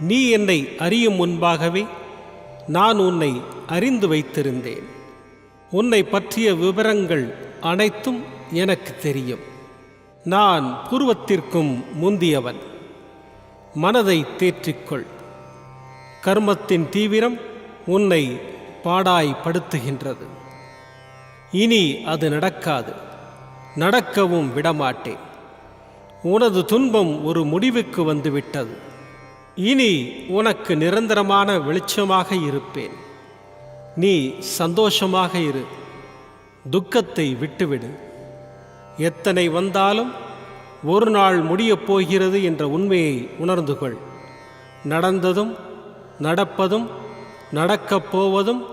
நீ என்னை அறியும் முன்பாகவே நான் உன்னை அறிந்து வைத்திருந்தேன். உன்னை பற்றிய விவரங்கள் அனைத்தும் எனக்கு தெரியும். நான் பூர்வத்திற்கும் முந்தியவன். மனதை தேற்றிக்கொள். கர்மத்தின் தீவிரம் உன்னை பாடாய்படுத்துகின்றது இனி அது நடக்காது. நடக்கவும் விடமாட்டேன். உனது துன்பம் ஒரு முடிவுக்கு வந்துவிட்டது. இனி உனக்கு நிரந்தரமான வெளிச்சமாக இருப்பேன். நீ சந்தோஷமாக இரு. துக்கத்தை விட்டுவிடு. எத்தனை வந்தாலும் ஒரு நாள் முடியப் போகிறது என்ற உண்மையை உணர்ந்து கொள் நடந்ததும் நடப்பதும் நடக்கப் போவதும்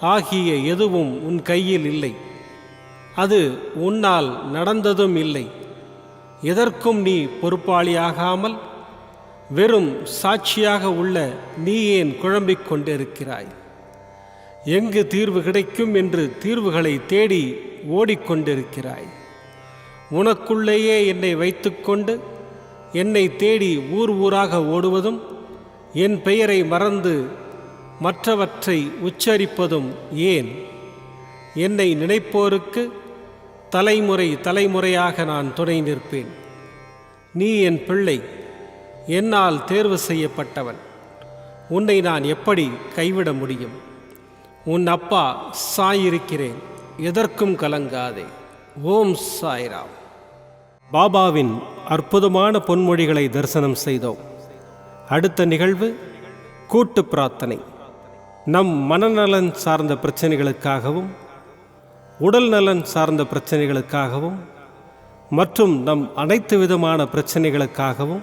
ஆகிய எதுவும் உன் கையில் இல்லை. அது உன்னால் நடந்ததும் இல்லை. எதற்கும் நீ பொறுப்பாளியாகாமல் வெறும் சாட்சியாக உள்ள நீ ஏன் குழம்பிக் கொண்டிருக்கிறாய்? எங்கு தீர்வு கிடைக்கும் என்று தீர்வுகளை தேடி ஓடிக்கொண்டிருக்கிறாய்? உனக்குள்ளேயே என்னை வைத்துக்கொண்டு என்னை தேடி ஊர் ஊராக ஓடுவதும் என் பெயரை மறந்து மற்றவற்றை உச்சரிப்பதும் ஏன்? என்னை நினைப்போருக்கு தலைமுறை தலைமுறையாக நான் துணை நிற்பேன். நீ என் பிள்ளை. என்னால் தேர்வு செய்யப்பட்டவன். உன்னை நான் எப்படி கைவிட முடியும்? உன் அப்பா சாயிருக்கிறேன் எதற்கும் கலங்காதே. ஓம் சாய்ராம். பாபாவின் அற்புதமான பொன்மொழிகளை தரிசனம் செய்தோம். அடுத்த நிகழ்வு கூட்டு பிரார்த்தனை. நம் மனநலன் சார்ந்த பிரச்சனைகளுக்காகவும் உடல் நலன் சார்ந்த பிரச்சனைகளுக்காகவும் மற்றும் நம் அனைத்து விதமான பிரச்சனைகளுக்காகவும்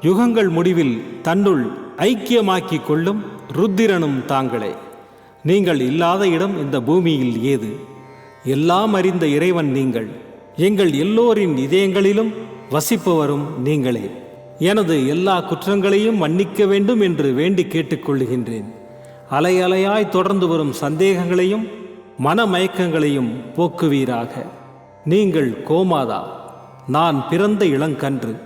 யுகங்கள் முடிவில் தன்னுள் ஐக்கியமாக்கிக் கொள்ளும் ருத்திரனும் தாங்களே. நீங்கள் இல்லாத இடம் இந்த பூமியில் ஏது? எல்லாம் அறிந்த இறைவன் நீங்கள். எங்கள் எல்லோரின் இதயங்களிலும் வசிப்பவரும் நீங்களே. எனது எல்லா குற்றங்களையும் மன்னிக்க வேண்டும் என்று வேண்டி கேட்டுக்கொள்ளுகின்றேன். அலையலையாய் தொடர்ந்து வரும் சந்தேகங்களையும் மனமயக்கங்களையும் போக்குவீராக. நீங்கள் கோமாதா? நான் பிறந்த இளங்கன்று.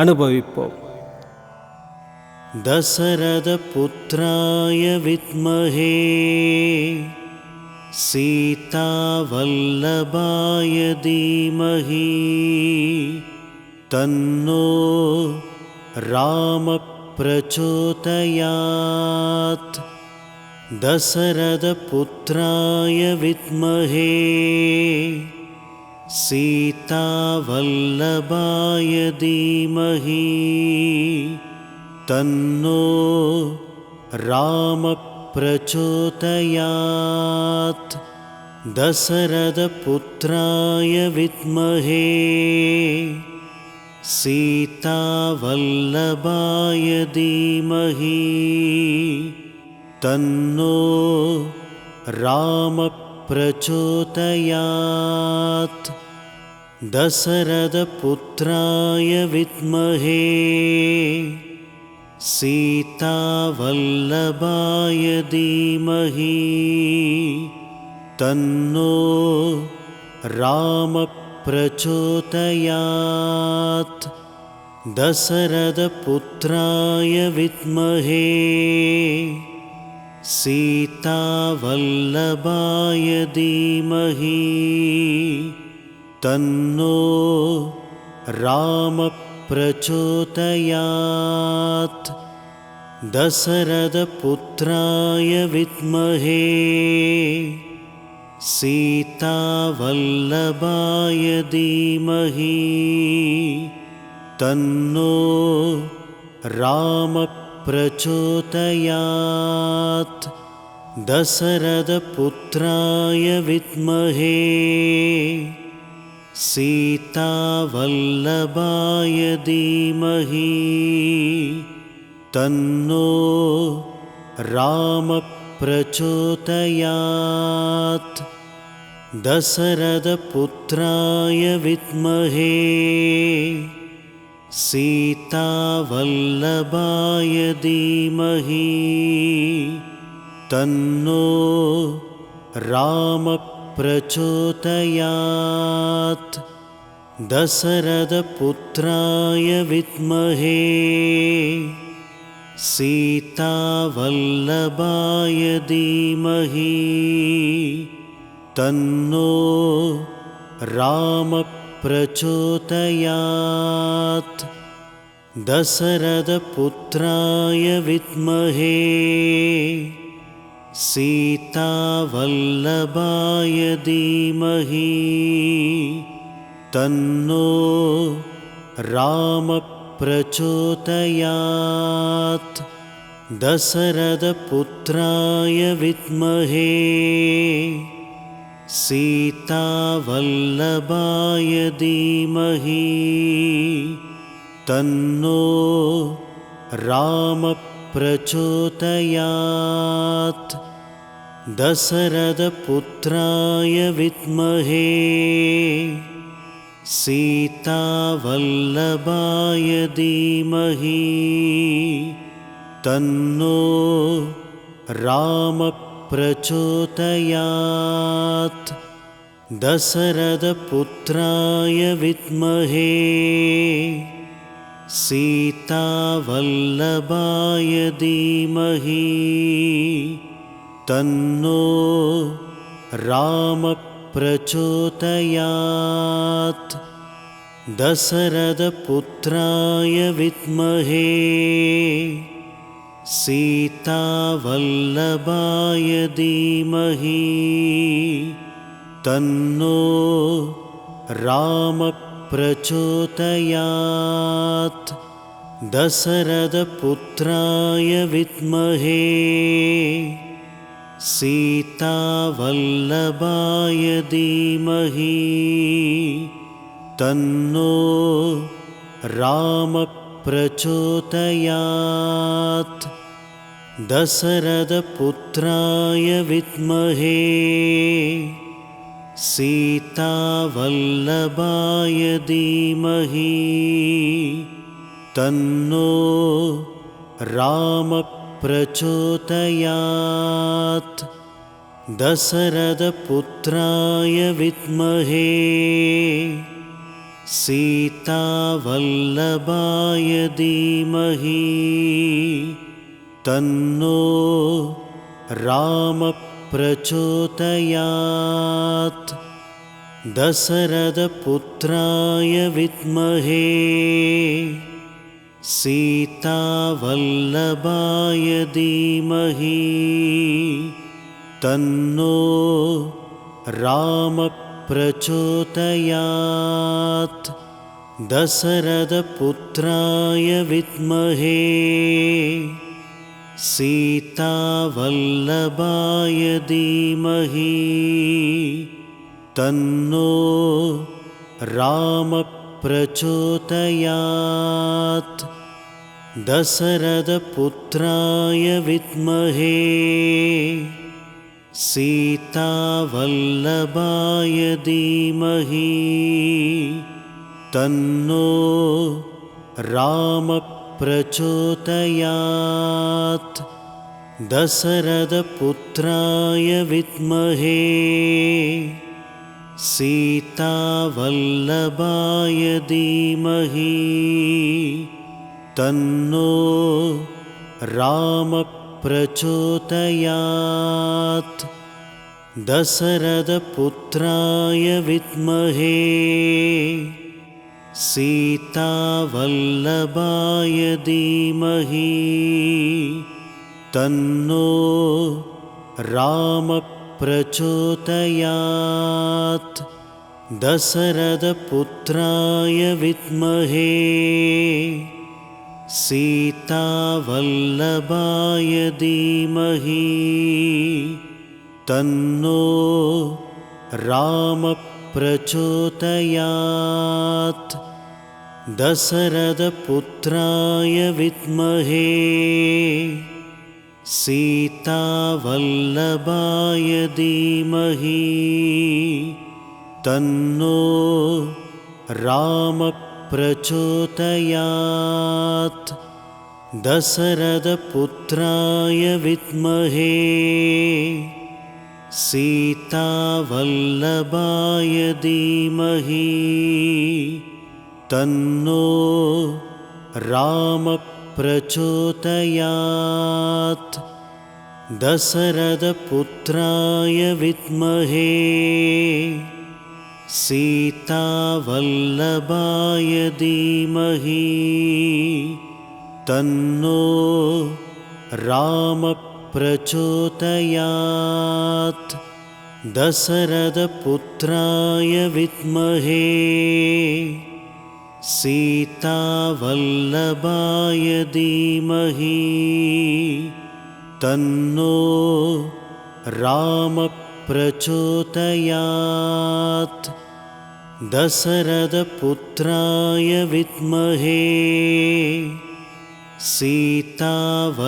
அனுபவிப்போம் दशरथपुत्राय विद्महे सीतावल्लभाय धीमहि तन्नो रामप्रचोदयात् दशरथपुत्राय विद्महे सीतावल्लभाय धीमहि तन्नो रामप्रचोदयात्। दशरथपुत्राय विद्महे सीतावल्लभाय धीमहि तन्नो रामप्रचोदयात् दशरथपुत्राय विद्महे सीतावल्लभाय धीमहि तन्नो रामप्रचोदयात्। दशरथपुत्राय विद्महे सीतावल्लभाय धीमहि तन्नो रामप्रचोदयात्। दशरथपुत्राय विद्महे सीतावल्लभाय धीमहि तन्नो रामप्रचोदयात् दशरथपुत्राय विद्महे। सीतावल्लभाय धीमहि। तन्नो रामप्रचोदयात्। दशरथपुत्राय विद्महे सीतावल्लभाय धीमहि तन्नो रामप्रचोदयात्। दशरथपुत्राय विद्महे सीतावल्लभाय धीमहि तन्नो रामप्रचोदयात् दशरथपुत्राय विद्महे सीतावल्लभाय धीमहि तन्नो रामप्रचोदयात्। दशरथपुत्राय विद्महे सीतावल्लभाय धीमहि तन्नो रामप्रचोदयात्। दशरथपुत्राय विद्महे सीतावल्लभाय धीमहि तन्नो रामप्रचोदयात् दशरथपुत्राय विद्महे। सीतावल्लभाय धीमहि। तन्नो रामप्रचोदयात् दशरथपुत्राय विद्महे सीतावल्लभाय धीमहि तन्नो रामप्रचोदयात्। दशरथपुत्राय विद्महे सीतावल्लभाय धीमहि तन्नो रामप्रचोदयात् दशरथपुत्राय विद्महे। सीतावल्लभाय धीमहि। तन्नो रामप्रचोदयात्। दशरथपुत्राय विद्महे सीतावल्लभाय धीमहि तन्नो रामप्रचोदयात्। दशरथपुत्राय विद्महे सीतावल्लभाय धीमहि तन्नो रामप्रचोदयात् दशरथपुत्राय विद्महे। सीतावल्लभाय धीमहि। तन्नो रामप्रचोदयात्। दशरथपुत्राय विद्महे सीतावल्लभाय धीमहि तन्नो रामप्रचोदयात्। दशरथपुत्राय विद्महे सीतावल्लभाय धीमहि तन्नो रामप्रचोदयात् दशरथपुत्राय विद्महे सीतावल्लभाय धीमहि तन्नो रामप्रचोदयात्। दशरथपुत्राय विद्महे सीतावल्लभाय धीमहि तन्नो रामप्रचोदयात्। दशरथपुत्राय विद्महे सीतावल्लभाय धीमहि तन्नो रामप्रचोदयात् दशरथपुत्राय विद्महे। सीतावल्लभाय धीमहि। तन्नो रामप्रचोदयात् दशरथपुत्राय विद्महे सीतावल्लभाय धीमहि तन्नो रामप्रचोदयात्। दशरथपुत्राय विद्महे सीतावल्लभाय धीमहि तन्नो रामप्रचोदयात् दशरथपुत्राय विद्महे सीतावल्लभाय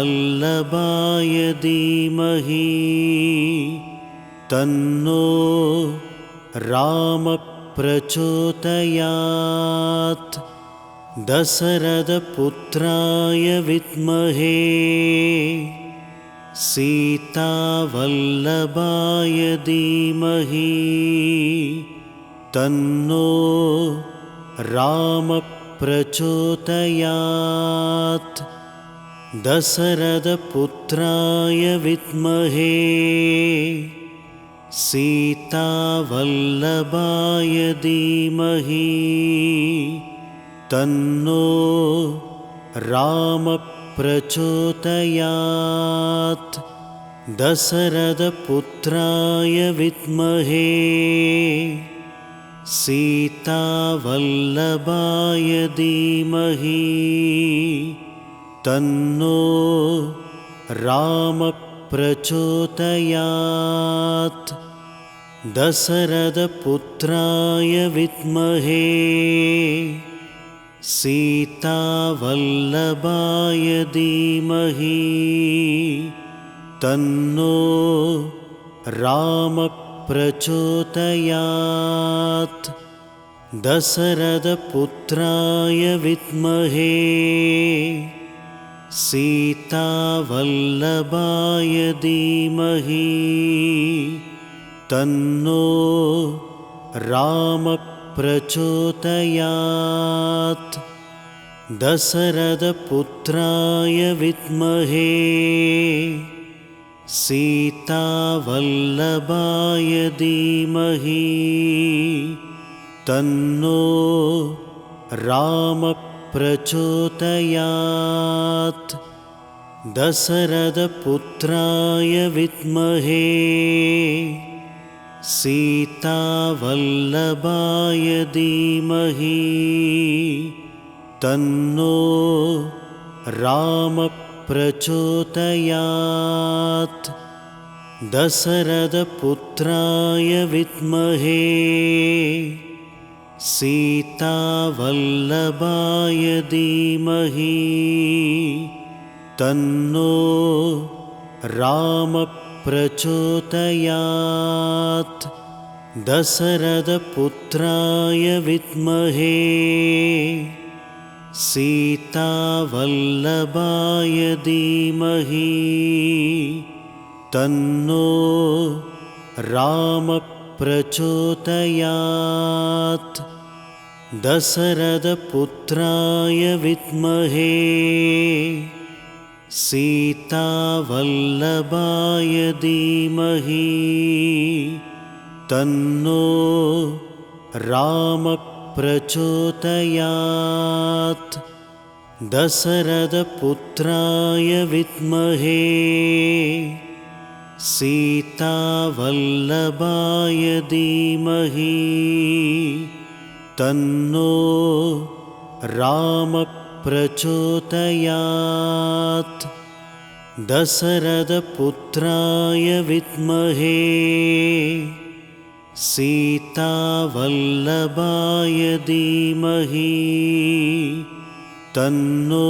धीमहि तन्नो रामप्रचोदयात् दशरथपुत्राय विद्महे सीतावल्लभाय धीमहि तन्नो रामप्रचोदयात्। दशरथपुत्राय विद्महे सीतावल्लभाय धीमहि। तन्नो रामप्रचोदयात्। दशरथपुत्राय विद्महे सीतावल्लभाय धीमहि तन्नो रामप्रचोदयात्। दशरथपुत्राय विद्महे सीतावल्लभाय धीमहि तन्नो रामप्रचोदयात् दशरथपुत्राय विद्महे। सीतावल्लभाय धीमहि। तन्नो रामप्रचोदयात् दशरथपुत्राय विद्महे सीतावल्लभाय धीमहि तन्नो रामप्रचोदयात्। दशरथपुत्राय विद्महे सीतावल्लभाय धीमहि तन्नो रामप्रचोदयात् दशरथपुत्राय विद्महे। सीतावल्लभाय धीमहि। तन्नो रामप्रचोदयात् दशरथपुत्राय विद्महे सीतावल्लभाय धीमहि तन्नो रामप्रचोदयात्। दशरथपुत्राय विद्महे सीतावल्लभाय धीमहि तन्नो रामप्रचोदयात् दशरथपुत्राय विद्महे। सीतावल्लभाय धीमहि। तन्नो रामप्रचोदयात्। दशरथपुत्राय विद्महे सीतावल्लभाय धीमहि तन्नो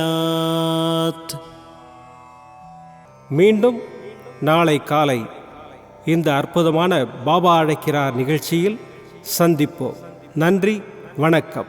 रामप्रचोदयात् மீண்டும் நாளை காலை இந்த அற்புதமான பாபா அழைக்கிறார் நிகழ்ச்சியில் சந்திப்போம் நன்றி வணக்கம்